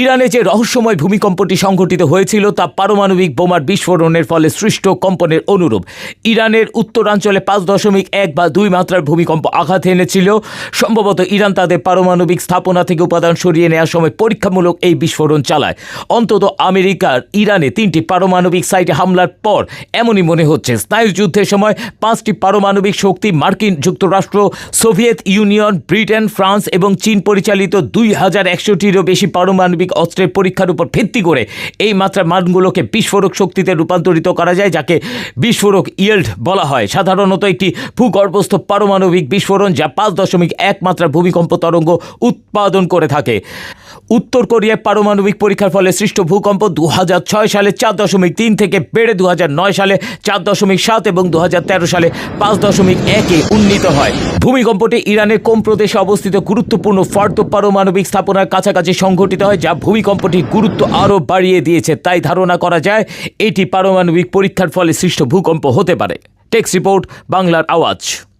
ইরানে যে রহস্যময় ভূমিকম্পটি সংঘটিত হয়েছিল তা পারমাণবিক বোমার বিস্ফোরণের ফলে সৃষ্ট কম্পনের অনুরূপ। ইরানের উত্তরাঞ্চলে পাঁচ দশমিক এক বা দুই মাত্রার ভূমিকম্প আঘাত এনেছিল। সম্ভবত ইরান তাদের পারমাণবিক স্থাপনা থেকে উপাদান সরিয়ে নেওয়ার সময় পরীক্ষামূলক এই বিস্ফোরণ চালায়। অন্তত আমেরিকার ইরানে তিনটি পারমাণবিক সাইটে হামলার পর এমনই মনে হচ্ছে। স্নায়ুযুদ্ধের সময় পাঁচটি পারমাণবিক শক্তি মার্কিন যুক্তরাষ্ট্র, সোভিয়েত ইউনিয়ন, ব্রিটেন, ফ্রান্স এবং চীন পরিচালিত দুই হাজার একশোটিরও বেশি পারমাণবিক অস্ত্রের পরীক্ষার উপর ভিত্তি করে এই মাত্রার মানগুলোকে বিস্ফোরক শক্তিতে রূপান্তরিত করা যায়, যাকে বিস্ফোরক ইয়েল্ড বলা হয়। সাধারণত একটি ভূগর্ভস্থ পারমাণবিক বিস্ফোরণ যা পাঁচ দশমিক এক মাত্রা ভূমিকম্প তরঙ্গ উৎপাদন করে থাকে। উত্তর কোরিয়ায় পারমাণবিক পরীক্ষার ফলে সৃষ্ট ভূকম্প দু হাজার ছয় সালে চার দশমিক তিন থেকে বেড়ে দু হাজার নয় সালে চার দশমিক সাত এবং দু হাজার তেরো সালে পাঁচ দশমিক একে উন্নীত হয়। ভূমিকম্পটি ইরানের কোম প্রদেশে অবস্থিত গুরুত্বপূর্ণ ফর্দ পারমাণবিক স্থাপনার কাছাকাছি সংঘটিত হয়, যা ভূমিকম্পটির গুরুত্ব আরও বাড়িয়ে দিয়েছে। তাই ধারণা করা যায়, এটি পারমাণবিক পরীক্ষার ফলে সৃষ্ট ভূকম্প হতে পারে। টেক্স রিপোর্ট, বাংলার আওয়াজ।